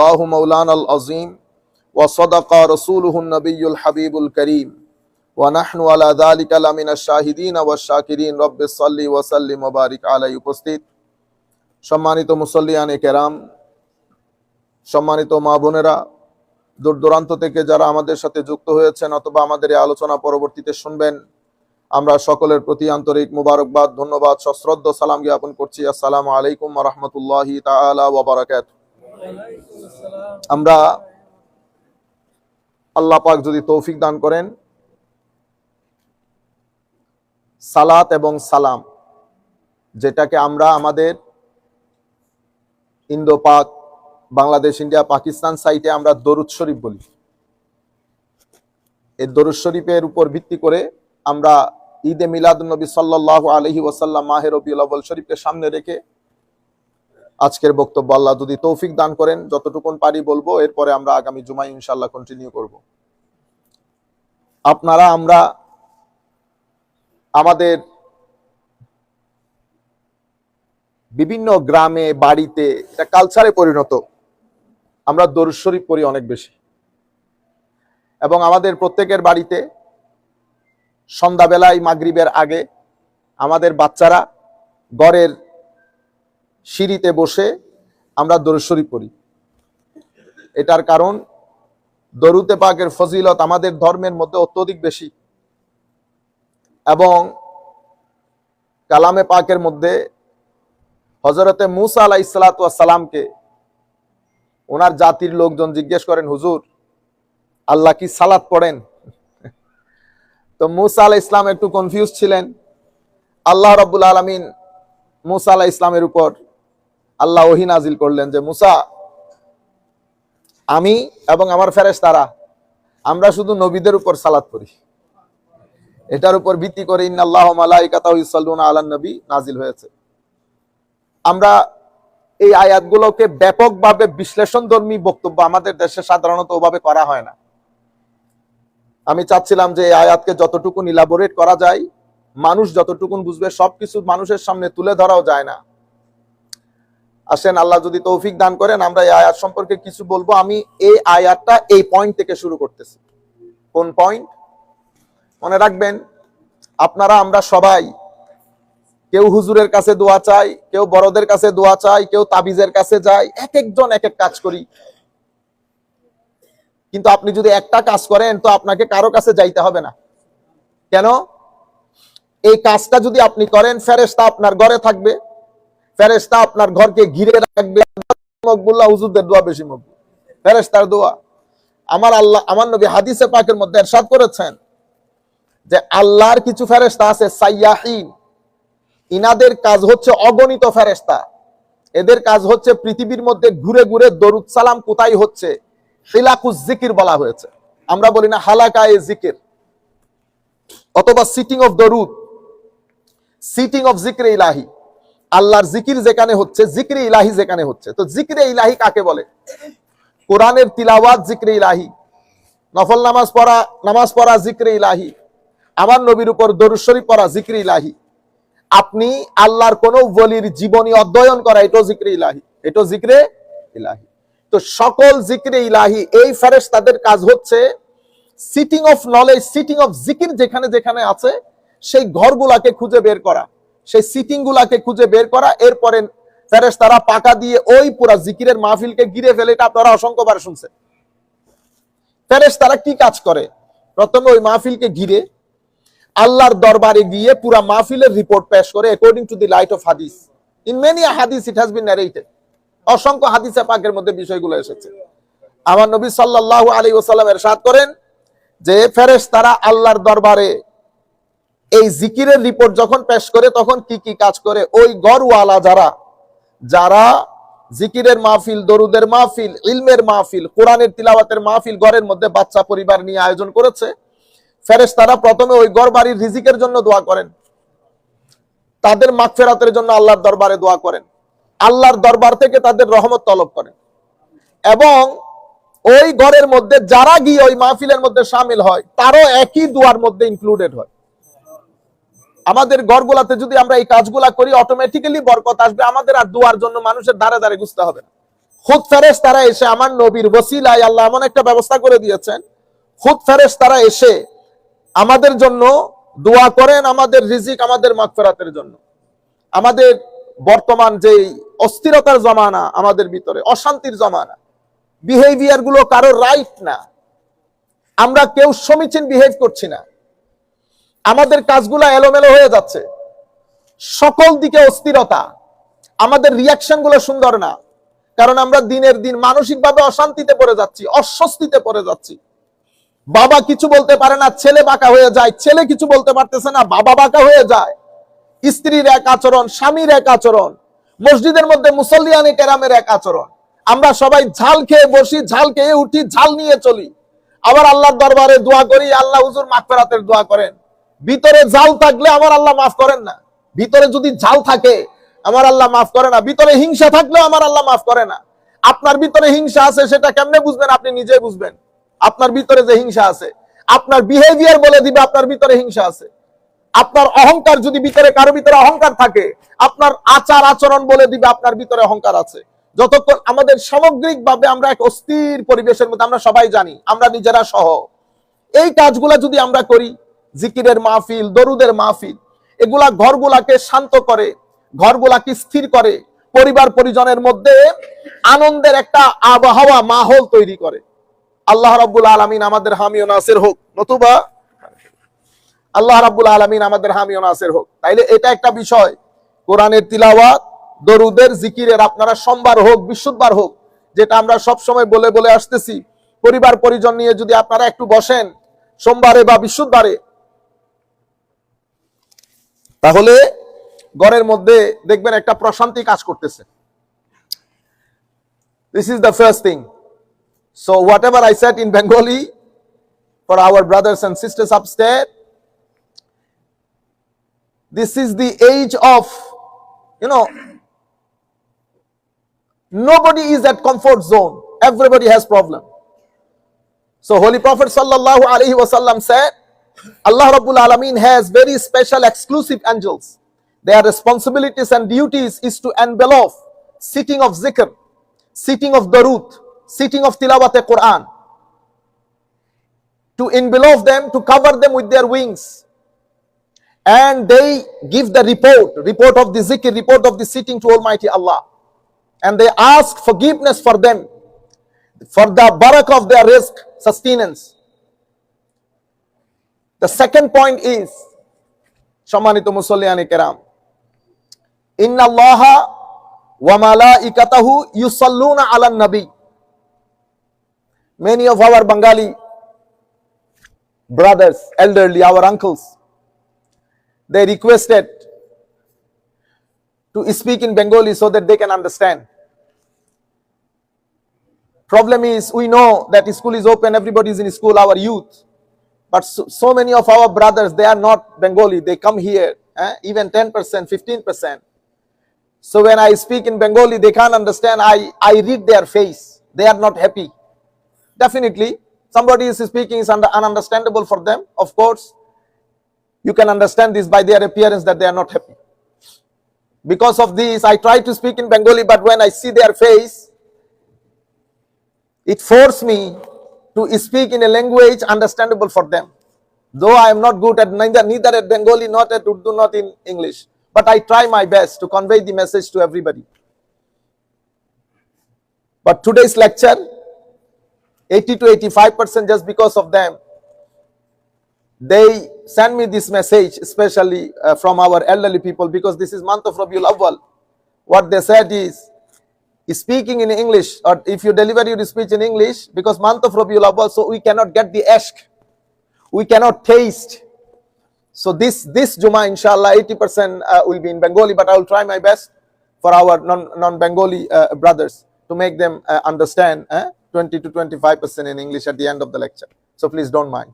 الله مولانا العظيم وصدق رسوله النبي الحبيب الكريم ونحن على ذلك لمن الشاهدين والشاكرين رب صل وسلم وبارك عليه উপস্থিত সম্মানিত মুসল্লিয়ানে কেরাম সম্মানিত মা বোনেরা দূর দূরান্ত থেকে যারা আমাদের সাথে যুক্ত হয়েছেন অথবা আমাদের এই আলোচনা পরবর্তীতে শুনবেন আমরা সকলের প্রতি আন্তরিক মুবারকবাদ ধন্যবাদ সশ্রদ্ধ সালাম জ্ঞাপন করছি আসসালামু আলাইকুম রহমতুল্লাহি তাআলা ওয়া বারাকাতুহু আমরা আল্লাহ পাক যদি তৌফিক দান করেন, সালাত এবং সালাম, যেটাকে আমরা আমাদের ইন্দো পাক, বাংলাদেশ, ইন্ডিয়া, পাকিস্তান সাইটে আমরা দরুদ শরীফ বলি। এই দরুদ শরীফের উপর ভিত্তি করে আমরা ঈদে মিলাদ নবী সাল্লাহ আলহি ওসাল্লাম মাহের রবিউল শরীফকে সামনে রেখে আজকের বক্তব্য আল্লাহ যদি তৌফিক দান করেন, যতটুকুন পারি বলব, এরপরে আমরা আগামী জুমাই ইনশাল্লাহ কন্টিনিউ করব। আপনারা, আমরা, আমাদের বিভিন্ন গ্রামে, বাড়িতে, এটা কালচারে পরিণত, আমরা দরুদ শরীফ পড়ি অনেক বেশি। এবং আমাদের প্রত্যেকের বাড়িতে সন্ধ্যাবেলায়, মাগরিবের আগে আমাদের বাচ্চারা গড়ের সিঁড়িতে বসে আমরা দরুদ পড়ি। এটার কারণ দরুতে পাকের ফজিলত আমাদের ধর্মের মধ্যে অত্যধিক বেশি এবং কালামে পাকের মধ্যে হজরতে মুসা আলাহ সালামকে ওনার জাতির লোকজন জিজ্ঞেস করেন, হুজুর, আল্লাহ কি সালাত পড়েন? তো মুসা আলাহ ইসলাম একটু কনফিউজ ছিলেন। আল্লাহ রব্বুল আলমিন মুসা আলাহ ইসলামের উপর আল্লাহ ওহি নাজিল করলেন যে, মুসা, আমি এবং আমার ফেরেস তারা আমরা শুধু নবীদের উপর সালাত করি এটার উপর ভিত্তি করে ইন্নাল্লাহ মালাইকাতাহু ইসাল্লুনা আলান নবী নাজিল হয়েছে। আমরা এই আয়াতগুলোকে ব্যাপকভাবে বিশ্লেষণ বিশ্লেষণধর্মী বক্তব্য আমাদের দেশে সাধারণত ওভাবে করা হয় না। আমি চাচ্ছিলাম যে এই আয়াতকে যতটুকু ইলাবোরেট করা যায়, মানুষ যতটুকুন বুঝবে, সবকিছু মানুষের সামনে তুলে ধরাও যায় না। আসেন, আল্লাহ যদি তৌফিক দান করেন, আমরা এই আয়াত সম্পর্কে কিছু বলব। আমি এই আয়াতটা এই পয়েন্ট থেকে শুরু করতেছি। কোন পয়েন্ট মনে রাখবেন, আপনারা, আমরা সবাই, কেউ হুজুরের কাছে দোয়া চাই, কেউ বড়দের কাছে দোয়া চাই, কেউ তাবিজের কাছে যায় এক একজন এক এক কাজ করি। কিন্তু আপনি যদি একটা কাজ করেন, তো আপনাকে কারও কাছে যাইতে হবে না। কেন? এই কাজটা যদি আপনি করেন ফেরেস্তা আপনার ঘরে থাকবে। ফেরেস্তা আপনার ঘরকে ঘিরে রাখবে। হুজুরদের দোয়া বেশি মকবুল। ফেরেস্তার দোয়া। আমার আল্লাহ আমার নবী হাদিসে পাকের মধ্যে এরশাদ করেছেন যে আল্লাহর কিছু ফেরেস্তা আছে সাইয়াহিন। ইনাদের কাজ হচ্ছে অগণিত ফেরেস্তা এদের কাজ হচ্ছে পৃথিবীর মধ্যে ঘুরে ঘুরে দরুদ সালাম কোথায় হচ্ছে? হিলাকুজ জিকির বলা হয়েছে। আমরা বলি না হালাকা এ জিকির। অথবা সিটিং অফ দরুদ সিটিং অফ জিক্রে ইলাহি আল্লাহর জিকির যেখানে হচ্ছে, জিক্রে ইলাহি যেখানে হচ্ছে। তো জিক্রে ইলাহি কাকে বলে? কোরআনের তিলাওয়াত জিক্রে ইলাহি। নফল নামাজ পড়া নামাজ পড়া জিক্রে ইলাহি। আমার নবীর উপর দরুদ শরীফ পড়া জিক্রে ইলাহি। আপনি আল্লাহর কোন বলির জীবনী অধ্যয়ন করা, এটাও জিক্রে ইলাহি। এটাও জিক্রে ইলাহি। তো সকল জিক্রে ইলাহি, এই ফেরেশ তাদের কাজ হচ্ছে sitting of knowledge sitting of জিকির যেখানে যেখানে আছে, সেই ঘরগুলাকে খুঁজে বের করা। সেই সিটিং গুলাকে খুঁজে বের করা। এরপরে ফেরেশ তারা পাকা দিয়ে ওই পুরা জিকিরের মাহফিলকে গিরে ফেলে। এটা আপনারা অসংখ্যবার শুনছেন। ফেরেশ তারা কি কাজ করে? প্রথমে ওই মাহফিলকে ঘিরে আল্লাহর দরবারে গিয়ে পুরা মাহফিলের রিপোর্ট পেশ করে according to the light of হাদিস ইন মেনি হাদিস ইট হ্যাজ বিন ন্যারেটেড অসংখ্য হাদিসে পাকের মধ্যে বিষয়গুলো এসেছে। আমার নবী সাল্লাল্লাহু আলাইহি ওয়াসাল্লাম এরশাদ করেন যে ফেরেশ তারা আল্লাহর দরবারে এই জিকিরের রিপোর্ট যখন পেশ করে, তখন কি কি কাজ করে? ওই গড়ওয়ালা যারা যারা জিকিরের মাহফিল, দরুদের মাহফিল, ইলমের মাহফিল, কোরআনের তিলাওয়াতের মাহফিল, ঘরের মধ্যে বাচ্চা পরিবার নিয়ে আয়োজন করেছে ফেরেশ তারা প্রথমে ওই গড় বাড়ির রিজিকের জন্য দোয়া করেন। তাদের মাগফেরাতের জন্য আল্লাহর দরবারে দোয়া করেন। আল্লাহর দরবার থেকে তাদের রহমত তলব করেন। এবং ওই ঘরের মধ্যে যারা গিয়ে ওই মাহফিলের মধ্যে সামিল হয়, তারও একই দুয়ার মধ্যে ইনক্লুডেড হয়। আমাদের ঘরগুলাতে যদি আমরা এই কাজগুলা করি অটোমেটিক্যালি বরকত আসবে। আমাদের আর দুয়ার জন্য মানুষের ধারে ধারে গুছতে হবে। না খুদ ফেরেস তারা এসে আমার নবীর ওসিলায় আল্লাহ এমন একটা ব্যবস্থা করে দিয়েছেন। খুদ ফেরেস তারা এসে আমাদের জন্য দোয়া করেন, আমাদের রিজিক, আমাদের মাগফেরাতের জন্য। আমাদের বর্তমান যে অস্থিরতার জমানা আমাদের ভিতরে, অশান্তির জমানা বিহেভিয়ারগুলো কারও রাইট না। আমরা কেউ সমীচীন বিহেভ করছি না। আমাদের কাজগুলো এলোমেলো হয়ে যাচ্ছে। সকল দিকে অস্থিরতা। আমাদের রিয়াকশনগুলো সুন্দর না। কারণ আমরা দিনের দিন মানসিকভাবে অশান্তিতে পড়ে যাচ্ছি, অস্বস্তিতে পড়ে যাচ্ছি। বাবা কিছু বলতে পারে না, ছেলে বাঁকা হয়ে যায়। ছেলে কিছু বলতে পারতেছে না, বাবা বাঁকা হয়ে যায়। স্ত্রীর এক আচরণ, স্বামীর এক আচরণ, মসজিদের মধ্যে মুসল্লিয়ানি কেরামের এক আচরণ। আমরা সবাই ঝাল খেয়ে বসি, ঝাল খেয়ে উঠি, ঝাল নিয়ে চলি। আবার আল্লাহর দরবারে দোয়া করি, আল্লাহ হুজুর মাগফিরাতের দোয়া করেন। ভিতরে জাল থাকলে আমার আল্লাহ মাফ করেন না। ভিতরে যদি ঝাল থাকে, আমার আল্লাহ মাফ করে না। ভিতরে হিংসা থাকলেও আমার আল্লাহ মাফ করে না। আপনার ভিতরে হিংসা আছে, সেটা কেমনে বুঝবেন আপনি নিজেই বুঝবেন। আপনার ভিতরে যে হিংসা আছে, আপনার বিহেভিয়ার বলে দিবে আপনার ভিতরে হিংসা আছে। আপনার অহংকার যদি ভিতরে, কারও ভিতরে অহংকার থাকে, আপনার আচার আচরণ বলে দিবে আপনার ভিতরে অহংকার আছে। যতক্ষণ আমাদের সামগ্রিক ভাবে আমরা এক অস্থির পরিবেশের মধ্যে, আমরা সবাই জানি, আমরা নিজেরা সহ। এই কাজগুলা যদি আমরা করি জিকিরের মাহফিল, দরুদের মাহফিল, এগুলা ঘরগুলাকে শান্ত করে, ঘরগুলাকে স্থির করে, পরিবার পরিজনের মধ্যে আনন্দের একটা আবহাওয়া মাহল তৈরি করে। আল্লাহ রাব্বুল আলামিন আমাদের হামি ও নাসির হোক। নতুবা, আল্লাহ রাব্বুল আলামিন আমাদের হামি ও নাসির হোক। তাইলে এটা একটা বিষয়। কোরআনের তিলাওয়াত, দরুদের জিকিরের আপনারা সোমবার হোক বিশুদ্ধবার হোক, যেটা আমরা সব সময় বলে বলে আসতেছি, পরিবার পরিজন নিয়ে যদি আপনারা একটু বসেন, সোমবারে বা বিশুদ্ধবারে তাহলে ঘরের মধ্যে দেখবেন একটা প্রশান্তি কাজ করতেছে this is the first thing So whatever I said in Bengali for our brothers and sisters upstairs, this is the age of, you know, nobody is at comfort zone. Everybody has problem. So Holy Prophet sallallahu alaihi wasallam said, Allah Rabbul Alameen has very special exclusive angels. Their responsibilities and duties is to envelop sitting of zikr, sitting of darut, sitting of tilawat Quran, to envelop them, to cover them with their wings. And they give the report, report of the zikr, report of the sitting to Almighty Allah. And they ask forgiveness for them, for the barakah of their risk, sustenance. The second point is, সম্মানিত মুসল্লিয়ানি কেরাম ইন্নাল্লাহা ওয়া মালাইকাতাহু ইউসাল্লুনা আলান নবী many of our Bengali brothers, elderly, our uncles, they requested to speak in Bengali so that they can understand. Problem is, we know that school is open, everybody is in school, our youth. But so, so many of our brothers, they are not Bengali, they come here, eh, even 10%, 15%. So when I speak in Bengali, they can't understand. I, I read their face. They are not happy. Definitely, somebody is speaking is under, ununderstandable for them. Of course, you can understand this by their appearance that they are not happy. Because of this, I try to speak in Bengali, but when I see their face, it forces me to speak in a language understandable for them. Though I am not good at neither, neither at Bengali, not at Urdu, not in English. But I try my best to convey the message to everybody. But today's lecture, 80 to 85% just because of them. They send me this message, especially uh, from our elderly people, because this is month of Rabiul Awwal. What they said is, speaking in English, or if you deliver your speech in English, because month of Rabiul Awwal, so we cannot get the ashk, we cannot taste. So this this Juma, inshallah, 80% uh, will be in Bengali, but I will try my best for our non non Bengali uh, brothers to make them uh, understand. eh, 20 to 25% in English at the end of the lecture. So please don't mind.